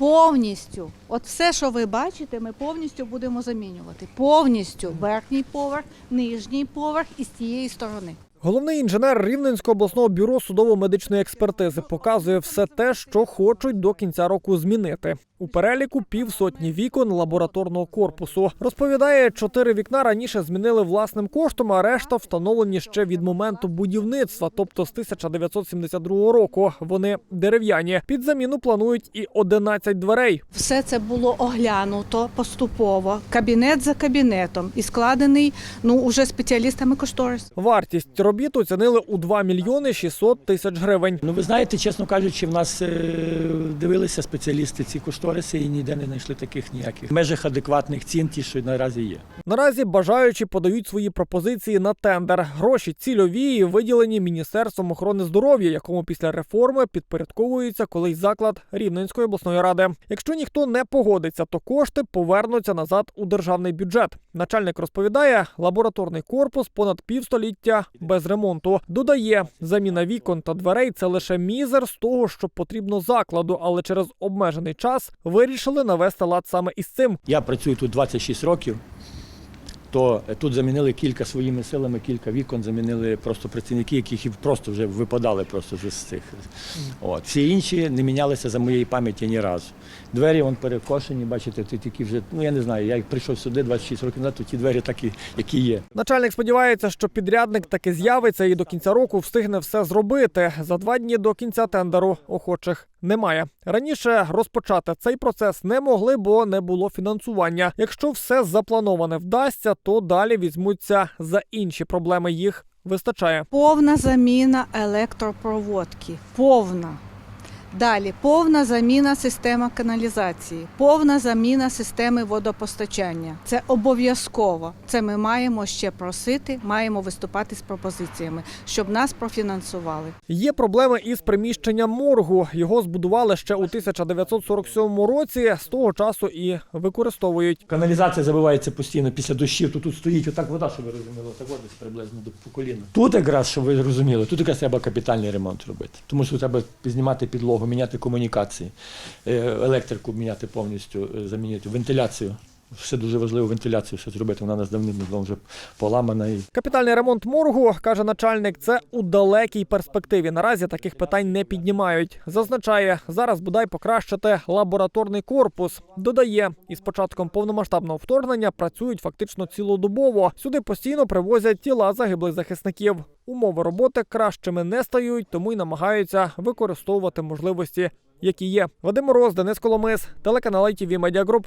Повністю, от все, що ви бачите, ми повністю будемо замінювати. Повністю верхній поверх, нижній поверх і з тієї сторони. Головний інженер Рівненського обласного бюро судово-медичної експертизи показує все те, що хочуть до кінця року змінити. У переліку півсотні вікон лабораторного корпусу. Розповідає, чотири вікна раніше змінили власним коштом, а решта встановлені ще від моменту будівництва, тобто з 1972 року. Вони дерев'яні. Під заміну планують і 11 дверей. Все це було оглянуто поступово, кабінет за кабінетом і складений ну уже спеціалістами кошторис. Вартість робіт оцінили у 2 мільйони 600 тисяч гривень. Ну, ви знаєте, чесно кажучи, в нас е, дивилися спеціалісти ці кошториси і ніде не знайшли таких ніяких. В межах адекватних цін, ті, що наразі є. Наразі бажаючі подають свої пропозиції на тендер. Гроші цільові і виділені Міністерством охорони здоров'я, якому після реформи підпорядковується колись заклад Рівненської обласної ради. Якщо ніхто не погодиться, то кошти повернуться назад у державний бюджет. Начальник розповідає, лабораторний корпус понад півстоліття без ремонту. Додає, заміна вікон та дверей це лише мізер з того, що потрібно закладу, але через обмежений час вирішили навести лад саме із цим. Я працюю тут 26 років. То е, тут замінили кілька своїми силами, кілька вікон замінили просто працівники, яких просто вже випадали просто з цих. От. Всі інші не мінялися за моєї пам'яті ні разу. Двері вон перекошені, бачите, тут такі вже, ну я не знаю, я прийшов сюди 26 років назад, то ті двері такі, які є. Начальник сподівається, що підрядник таки з'явиться і до кінця року встигне все зробити. За два дні до кінця тендеру охочих немає. Раніше розпочати цей процес не могли, бо не було фінансування. Якщо все заплановане вдасться, то далі візьмуться за інші проблеми. Їх вистачає. Повна заміна електропроводки. Повна. Далі повна заміна системи каналізації, повна заміна системи водопостачання. Це обов'язково. Це ми маємо ще просити, маємо виступати з пропозиціями, щоб нас профінансували. Є проблеми із приміщенням моргу. Його збудували ще у 1947 році. З того часу і використовують. Каналізація забивається постійно після дощів, то тут стоїть отак вода, щоб ви розуміли, так десь приблизно до коліна. Тут якраз, щоб ви розуміли, тут якраз треба капітальний ремонт робити. Тому що треба знімати підлогу, міняти комунікації, е, електрику міняти повністю, е, замінити, вентиляцію. Все дуже важливо вентиляцію все зробити. Вона нас давним вже поламана і Капітальний ремонт моргу, каже начальник, це у далекій перспективі. Наразі таких питань не піднімають. Зазначає, зараз бодай покращити лабораторний корпус. Додає, із початком повномасштабного вторгнення працюють фактично цілодобово. Сюди постійно привозять тіла загиблих захисників. Умови роботи кращими не стають, тому й намагаються використовувати можливості, які є. Вадим Мороз, Денис Коломис, телеканал ITV Media Group.